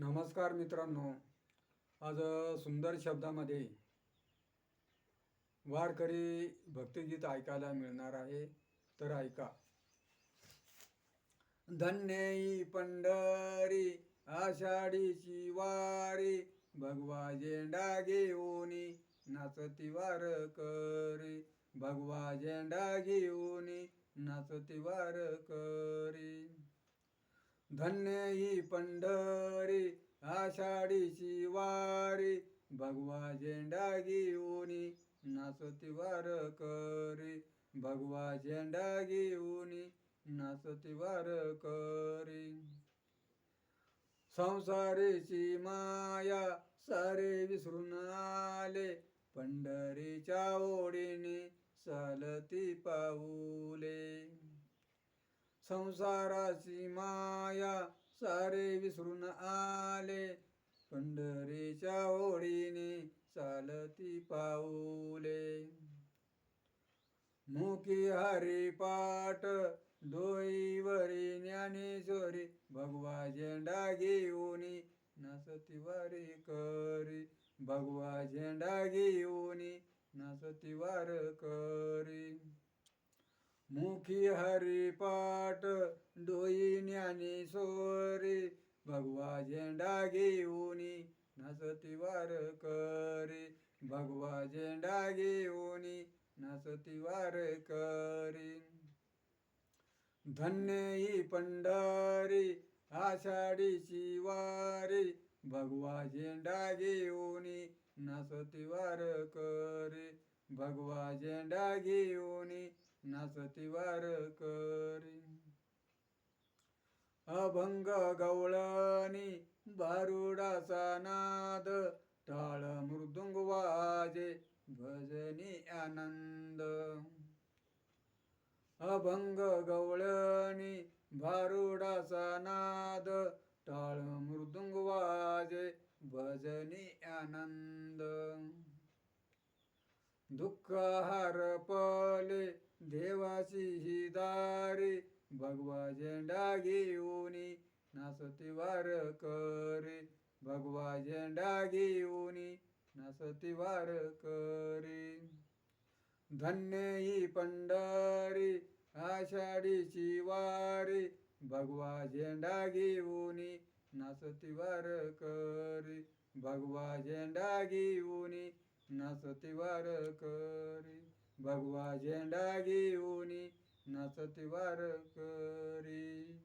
नमस्कार मित्रांनो. आज सुंदर शब्दामध्ये वारकरी भक्तिगीत ऐकायला मिळणार आहे. तर ऐका. धन्यई पंढरी आषाढीची वारी भगवा झेंडा घेऊनी नाचती वार करी भगवा झेंडा घेऊनी नाचती वार करी धन्य ही पंढरी आषाढीची वारी भगवा झेंडा घेऊनी नाचोती वार करी. भगवा झेंडा घेऊनी नाचोती वार करी. संसारीची माया सारे विसरून आले. पंढरीच्या ओढीने चालती पाऊले. संसाराची माया सारे विसरून आले. पंढरीच्या ओढीने चालती पाऊले. मुखी हरी पाट डोईवरी ज्ञानेश्वरी भगवा झेंडा घेऊन नाचती करी. भगवा झेंडा घेऊन नाचती करी. मुखी हरिपाठ डोई सोरी भगवा झेंडा घेऊनी नाचती वार करी. भगवा झेंडा घेऊनी नाचती वार करी. धन्य ही पंढरी आषाढीची वारी भगवा झेंडा घेऊनी नाचती वार करी. भगवा झेंडा घेऊनी नाचती वार करी. अभंग गवळणी बारुडाचा नाद टाळ मृदुंग वाजे भजनी आनंद. अभंग गवळणी भारुडाचा नाद टाळ मृदुंग वाजे भजनी आनंद. दुःख हरपले देवाची ही दारी भगवा झेंडा घेऊन नासती वार करी. भगवा झेंडा घेऊन नासती वार करी. धन्य ही पंढरी आषाढीची वारी. भगवा झेंडा घेऊन नासती वार करी. भगवा झेंडा घेऊन नाचती वार करी. भगवा झेंडा घेऊनी नाचती वार करी.